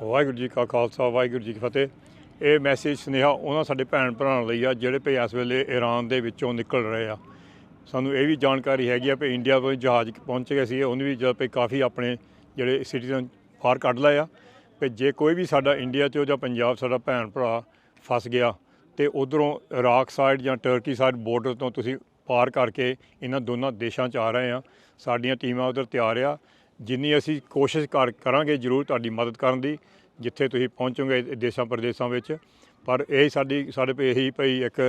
ਵਾਹਿਗੁਰੂ ਜੀ ਕਾ ਖਾਲਸਾ, ਵਾਹਿਗੁਰੂ ਜੀ ਕੀ ਫਤਿਹ। ਇਹ ਮੈਸੇਜ ਸੁਨੇਹਾ ਉਹਨਾਂ ਸਾਡੇ ਭੈਣ ਭਰਾਵਾਂ ਲਈ ਆ, ਜਿਹੜੇ ਭਈ ਇਸ ਵੇਲੇ ਈਰਾਨ ਦੇ ਵਿੱਚੋਂ ਨਿਕਲ ਰਹੇ ਆ। ਸਾਨੂੰ ਇਹ ਵੀ ਜਾਣਕਾਰੀ ਹੈਗੀ ਆ ਵੀ ਇੰਡੀਆ ਤੋਂ ਜਹਾਜ਼ ਪਹੁੰਚ ਗਏ ਸੀ, ਉਹਨੂੰ ਵੀ ਜਦ ਭਈ ਕਾਫੀ ਆਪਣੇ ਜਿਹੜੇ ਸਿਟੀਜ਼ਨ ਬਾਹਰ ਕੱਢ ਲਏ ਆ। ਵੀ ਜੇ ਕੋਈ ਵੀ ਸਾਡਾ ਇੰਡੀਆ 'ਚੋਂ ਜਾਂ ਪੰਜਾਬ ਸਾਡਾ ਭੈਣ ਭਰਾ ਫਸ ਗਿਆ, ਤੇ ਉਧਰੋਂ ਇਰਾਕ ਸਾਈਡ ਜਾਂ ਟਰਕੀ ਸਾਈਡ ਬਾਰਡਰ ਤੋਂ ਤੁਸੀਂ ਪਾਰ ਕਰਕੇ ਇਹਨਾਂ ਦੋਨਾਂ ਦੇਸ਼ਾਂ 'ਚ ਆ ਰਹੇ ਆ। ਸਾਡੀਆਂ ਟੀਮਾਂ ਉਧਰ ਤਿਆਰ ਆ ਜਿੰਨੀ ਅਸੀਂ ਕੋਸ਼ਿਸ਼ ਕਰ, ਕਰਾਂਗੇ ਜ਼ਰੂਰ ਤੁਹਾਡੀ ਮਦਦ ਕਰਨ ਦੀ, ਜਿੱਥੇ ਤੁਸੀਂ ਪਹੁੰਚੋਗੇ ਦੇਸ਼ਾਂ ਪ੍ਰਦੇਸ਼ਾਂ ਵਿੱਚ। ਪਰ ਇਹ ਸਾਡੀ, ਸਾਡੇ ਪੇ ਇਹੀ ਭਈ ਇੱਕ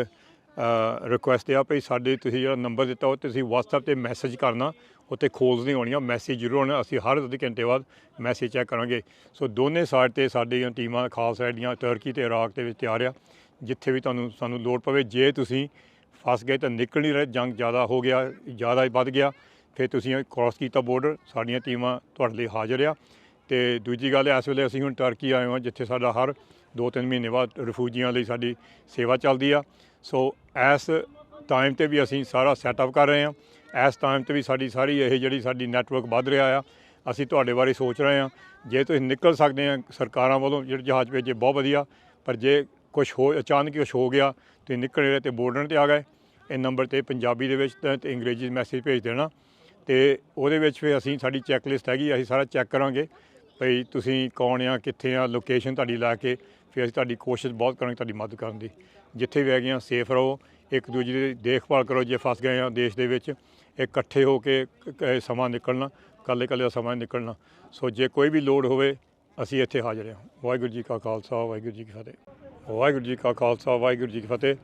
ਰਿਕੁਐਸਟ ਆ ਭਈ ਸਾਡੇ ਤੁਸੀਂ ਜਿਹੜਾ ਨੰਬਰ ਦਿੱਤਾ, ਉਹ ਤੇ ਤੁਸੀਂ WhatsApp ਤੇ ਮੈਸੇਜ ਕਰਨਾ। ਉੱਤੇ ਖੋਲਸ ਨਹੀਂ ਹੋਣੀਆਂ ਮੈਸੇਜ ਜ਼ਰੂਰ ਹੋਣਾ, ਅਸੀਂ ਹਰ ਅੱਧੇ ਘੰਟੇ ਬਾਅਦ ਮੈਸੇਜ ਚੈੱਕ ਕਰਾਂਗੇ। ਸੋ ਦੋਨੇ ਸਾਈਡ ਤੇ ਸਾਡੀਆਂ ਟੀਮਾਂ ਖਾਸ ਸਾਈਡ ਦੀਆਂ ਤੁਰਕੀ ਤੇ ਇਰਾਕ ਦੇ ਵਿੱਚ ਤਿਆਰ ਆ। ਜਿੱਥੇ ਵੀ ਤੁਹਾਨੂੰ, ਸਾਨੂੰ ਲੋੜ ਪਵੇ, ਜੇ ਤੁਸੀਂ ਫਸ ਗਏ ਤਾਂ ਨਿਕਲ ਨਹੀਂ ਰਹੇ, ਜੰਗ ਜ਼ਿਆਦਾ ਹੋ ਗਿਆ, ਜ਼ਿਆਦਾ ਹੀ ਵੱਧ ਗਿਆ। ਫਿਰ ਤੁਸੀਂ ਕ੍ਰਾਸ ਕੀਤਾ ਬਾਰਡਰ ਸਾਡੀਆਂ ਟੀਮਾਂ ਤੁਹਾਡੇ ਲਈ ਹਾਜ਼ਰ ਆ। ਤੇ ਦੂਜੀ ਗੱਲ, ਇਸ ਵੇਲੇ ਅਸੀਂ ਹੁਣ ਟਰਕੀ ਆਏ ਹਾਂ, ਜਿੱਥੇ ਸਾਡਾ ਹਰ 2-3 ਮਹੀਨੇ ਬਾਅਦ ਰਿਫਿਊਜੀਆਂ ਲਈ ਸਾਡੀ ਸੇਵਾ ਚੱਲਦੀ ਆ। ਸੋ ਇਸ ਟਾਈਮ ਤੇ ਵੀ ਅਸੀਂ ਸਾਰਾ ਸੈਟਅਪ ਕਰ ਰਹੇ ਹਾਂ। ਇਸ ਟਾਈਮ ਤੇ ਵੀ ਸਾਡੀ ਸਾਰੀ ਇਹ ਜਿਹੜੀ ਸਾਡੀ ਨੈਟਵਰਕ ਵੱਧ ਰਿਹਾ ਆ, ਅਸੀਂ ਤੁਹਾਡੇ ਬਾਰੇ ਸੋਚ ਰਹੇ ਹਾਂ। ਜੇ ਤੁਸੀਂ ਨਿਕਲ ਸਕਦੇ ਆ ਸਰਕਾਰਾਂ ਵੱਲੋਂ, ਜਿਹੜੇ ਜਹਾਜ਼ ਭੇਜੇ, ਬਹੁਤ ਵਧੀਆ। ਪਰ ਜੇ ਕੁਝ ਹੋ, ਅਚਾਨਕ ਕੁਝ ਹੋ ਗਿਆ ਤੇ ਨਿਕਲ ਰਹੇ ਤੇ ਬੋਰਡਰ ਤੇ ਆ ਗਏ। ਇਹ ਨੰਬਰ ਤੇ ਪੰਜਾਬੀ ਦੇ ਵਿੱਚ ਤੇ ਤੇ ਅੰਗਰੇਜ਼ੀ ਮੈਸੇਜ ਭੇਜ ਦੇਣਾ। ਤੇ ਉਹਦੇ ਵਿੱਚ ਫਿਰ ਅਸੀਂ ਸਾਡੀ ਚੈੱਕ ਲਿਸਟ ਹੈਗੀ, ਅਸੀਂ ਸਾਰਾ ਚੈੱਕ ਕਰਾਂਗੇ ਭਈ ਤੁਸੀਂ ਕੌਣ ਆ, ਕਿੱਥੇ ਆ ਲੋਕੇਸ਼ਨ ਤੁਹਾਡੀ ਲਾ ਕੇ ਫਿਰ ਅਸੀਂ ਤੁਹਾਡੀ ਕੋਸ਼ਿਸ਼ ਬਹੁਤ ਕਰਾਂਗੇ ਤੁਹਾਡੀ ਮਦਦ ਕਰਨ ਦੀ। ਜਿੱਥੇ ਵੀ ਹੈਗੇ ਆ ਸੇਫ ਰਹੋ, ਇੱਕ ਦੂਜੇ ਦੀ ਦੇਖਭਾਲ ਕਰੋ ਜੇ ਫਸ ਗਏ ਆ ਦੇਸ਼ ਦੇ ਵਿੱਚ, ਇਕੱਠੇ ਹੋ ਕੇ ਸਮਾਂ ਨਿਕਲਣਾ ਕੱਲੇ ਕੱਲੇ ਦਾ ਸਮਾਂ ਨਿਕਲਣਾ। ਸੋ ਜੇ ਕੋਈ ਵੀ ਲੋੜ ਹੋਵੇ, ਅਸੀਂ ਇੱਥੇ ਹਾਜ਼ਰ ਹਾਂ। ਵਾਹਿਗੁਰੂ ਜੀ ਕਾ ਖਾਲਸਾ, ਵਾਹਿਗੁਰੂ ਜੀ ਕੀ ਫਤਿਹ। ਵਾਹਿਗੁਰੂ ਜੀ ਕਾ ਖਾਲਸਾ, ਵਾਹਿਗੁਰੂ ਜੀ ਕੀ ਫਤਿਹ।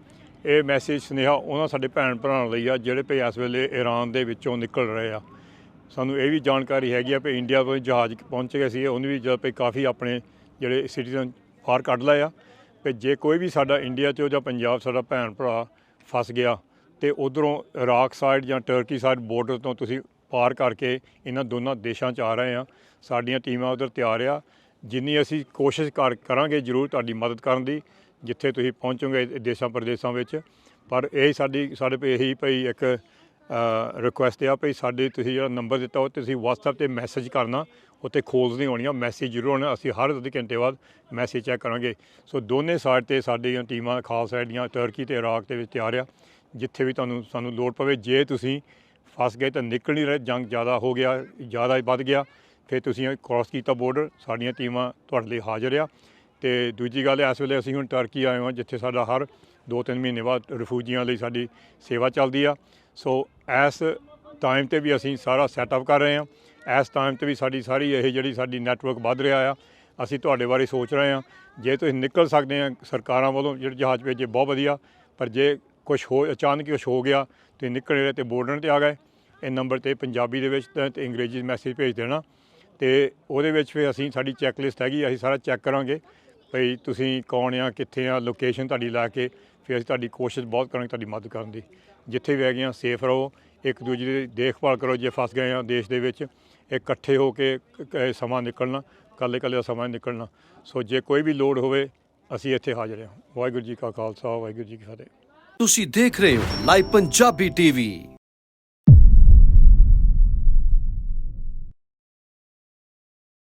ਇਹ ਮੈਸੇਜ ਸੁਨੇਹਾ ਉਹਨਾਂ ਸਾਡੇ ਭੈਣ ਭਰਾਵਾਂ ਲਈ ਆ, ਜਿਹੜੇ ਭਈ ਇਸ ਵੇਲੇ ਈਰਾਨ ਦੇ ਵਿੱਚੋਂ ਨਿਕਲ ਰਹੇ ਆ। ਸਾਨੂੰ ਇਹ ਵੀ ਜਾਣਕਾਰੀ ਹੈਗੀ ਆ ਵੀ ਇੰਡੀਆ ਤੋਂ ਜਹਾਜ਼ ਪਹੁੰਚ ਗਏ ਸੀ, ਉਹਨੂੰ ਵੀ ਜਦ ਭਈ ਕਾਫੀ ਆਪਣੇ ਜਿਹੜੇ ਸਿਟੀਜ਼ਨ ਬਾਹਰ ਕੱਢ ਲਏ ਆ। ਵੀ ਜੇ ਕੋਈ ਵੀ ਸਾਡਾ ਇੰਡੀਆ 'ਚੋਂ ਜਾਂ ਪੰਜਾਬ ਸਾਡਾ ਭੈਣ ਭਰਾ ਫਸ ਗਿਆ, ਤੇ ਉਧਰੋਂ ਇਰਾਕ ਸਾਈਡ ਜਾਂ ਟਰਕੀ ਸਾਈਡ ਬਾਰਡਰ ਤੋਂ ਤੁਸੀਂ ਪਾਰ ਕਰਕੇ ਇਹਨਾਂ ਦੋਨਾਂ ਦੇਸ਼ਾਂ 'ਚ ਆ ਰਹੇ ਆ। ਸਾਡੀਆਂ ਟੀਮਾਂ ਉਧਰ ਤਿਆਰ ਆ। ਜਿੰਨੀ ਅਸੀਂ ਕੋਸ਼ਿਸ਼ ਕਰ, ਕਰਾਂਗੇ ਜ਼ਰੂਰ ਤੁਹਾਡੀ ਮਦਦ ਕਰਨ ਦੀ। ਜਿੱਥੇ ਤੁਸੀਂ ਪਹੁੰਚੋਗੇ ਦੇਸ਼ਾਂ ਪ੍ਰਦੇਸ਼ਾਂ ਵਿੱਚ। ਪਰ ਇਹ ਸਾਡੀ, ਸਾਡੇ ਪੇ ਇਹੀ ਭਈ ਇੱਕ ਰਿਕੁਐਸਟ ਆ ਭਈ ਸਾਡੇ ਤੁਸੀਂ ਜਿਹੜਾ ਨੰਬਰ ਦਿੱਤਾ ਉਹ ਤੁਸੀਂ WhatsApp ਤੇ ਮੈਸੇਜ ਕਰਨਾ। ਉੱਤੇ ਖੋਲਸ ਨਹੀਂ ਹੋਣੀਆਂ ਮੈਸੇਜ ਜ਼ਰੂਰ ਹੋਣਾ, ਅਸੀਂ ਹਰ ਅੱਧੇ ਘੰਟੇ ਬਾਅਦ ਮੈਸੇਜ ਚੈੱਕ ਕਰਾਂਗੇ। ਸੋ ਦੋਨੇ ਸਾਈਡ ਤੇ ਸਾਡੀਆਂ ਟੀਮਾਂ ਖਾਸ ਦੀਆਂ ਤੁਰਕੀ ਤੇ ਇਰਾਕ ਦੇ ਵਿੱਚ ਤਿਆਰ ਆ। ਜਿੱਥੇ ਵੀ ਤੁਹਾਨੂੰ, ਸਾਨੂੰ ਲੋੜ ਪਵੇ, ਜੇ ਤੁਸੀਂ ਫਸ ਗਏ ਤਾਂ ਨਿਕਲ ਨਹੀਂ ਰਹੇ, ਜੰਗ ਜ਼ਿਆਦਾ ਹੋ ਗਿਆ, ਜ਼ਿਆਦਾ ਹੀ ਵੱਧ ਗਿਆ। ਫਿਰ ਤੁਸੀਂ ਕ੍ਰਾਸ ਕੀਤਾ ਬਾਰਡਰ ਸਾਡੀਆਂ ਟੀਮਾਂ ਤੁਹਾਡੇ ਲਈ ਹਾਜ਼ਰ ਆ। ਤੇ ਦੂਜੀ ਗੱਲ ਇਸ ਵੇਲੇ ਅਸੀਂ ਹੁਣ ਟਰਕੀ ਆਏ ਹਾਂ, ਜਿੱਥੇ ਸਾਡਾ ਹਰ 2-3 ਮਹੀਨੇ ਬਾਅਦ ਰਿਫਿਊਜੀਆਂ ਲਈ ਸਾਡੀ ਸੇਵਾ ਚੱਲਦੀ ਆ। ਸੋ ਇਸ ਟਾਈਮ ਤੇ ਵੀ ਅਸੀਂ ਸਾਰਾ ਸੈਟਅਪ ਕਰ ਰਹੇ ਹਾਂ। ਇਸ ਟਾਈਮ ਤੇ ਵੀ ਸਾਡੀ ਸਾਰੀ ਇਹ ਜਿਹੜੀ ਸਾਡੀ ਨੈਟਵਰਕ ਵੱਧ ਰਿਹਾ ਆ। ਅਸੀਂ ਤੁਹਾਡੇ ਬਾਰੇ ਸੋਚ ਰਹੇ ਹਾਂ। ਜੇ ਤੁਸੀਂ ਨਿਕਲ ਸਕਦੇ ਆ ਸਰਕਾਰਾਂ ਵੱਲੋਂ, ਜਿਹੜੇ ਜਹਾਜ਼ ਭੇਜੇ, ਬਹੁਤ ਵਧੀਆ। ਪਰ ਜੇ ਕੁਝ ਹੋ, ਅਚਾਨਕ ਕੁਝ ਹੋ ਗਿਆ ਤੇ ਨਿਕਲ ਰਹੇ ਤੇ ਬਾਰਡਰ ਤੇ ਆ ਗਏ। ਇਹ ਨੰਬਰ ਤੇ ਪੰਜਾਬੀ ਦੇ ਵਿੱਚ ਤੇ ਤੇ ਅੰਗਰੇਜ਼ੀ ਮੈਸੇਜ ਭੇਜ ਦੇਣਾ। ਤੇ ਉਹਦੇ ਵਿੱਚ ਫਿਰ ਅਸੀਂ ਸਾਡੀ ਚੈੱਕ ਲਿਸਟ ਹੈਗੀ ਅਸੀਂ ਸਾਰਾ ਚੈੱਕ ਕਰਾਂਗੇ। ਭਈ ਤੁਸੀਂ ਕੌਣ ਆ, ਕਿੱਥੇ ਆ ਲੋਕੇਸ਼ਨ ਤੁਹਾਡੀ ਲਾ ਕੇ ਫਿਰ ਅਸੀਂ ਤੁਹਾਡੀ ਕੋਸ਼ਿਸ਼ ਬਹੁਤ ਕਰਾਂਗੇ, ਤੁਹਾਡੀ ਮਦਦ ਕਰਨ ਦੀ। ਜਿੱਥੇ ਵੀ ਹੈਗੇ ਆ ਸੇਫ ਰਹੋ, ਇੱਕ ਦੂਜੇ ਦੀ ਦੇਖਭਾਲ ਕਰੋ, ਜੇ ਫਸ ਗਏ ਆ ਦੇਸ਼ ਦੇ ਵਿੱਚ, ਇਕੱਠੇ ਹੋ ਕੇ ਸਮਾਂ ਨਿਕਲਣਾ ਕੱਲੇ ਕੱਲੇ ਦਾ ਸਮਾਂ ਨਿਕਲਣਾ। ਸੋ ਜੇ ਕੋਈ ਵੀ ਲੋੜ ਹੋਵੇ, ਅਸੀਂ ਇੱਥੇ ਹਾਜ਼ਰ ਹਾਂ। ਵਾਹਿਗੁਰੂ ਜੀ ਕਾ ਖਾਲਸਾ, ਵਾਹਿਗੁਰੂ ਜੀ ਕੀ ਫਤਿਹ। ਤੁਸੀਂ ਦੇਖ ਰਹੇ ਹੋ ਲਾਈਵ ਪੰਜਾਬੀ ਟੀਵੀ।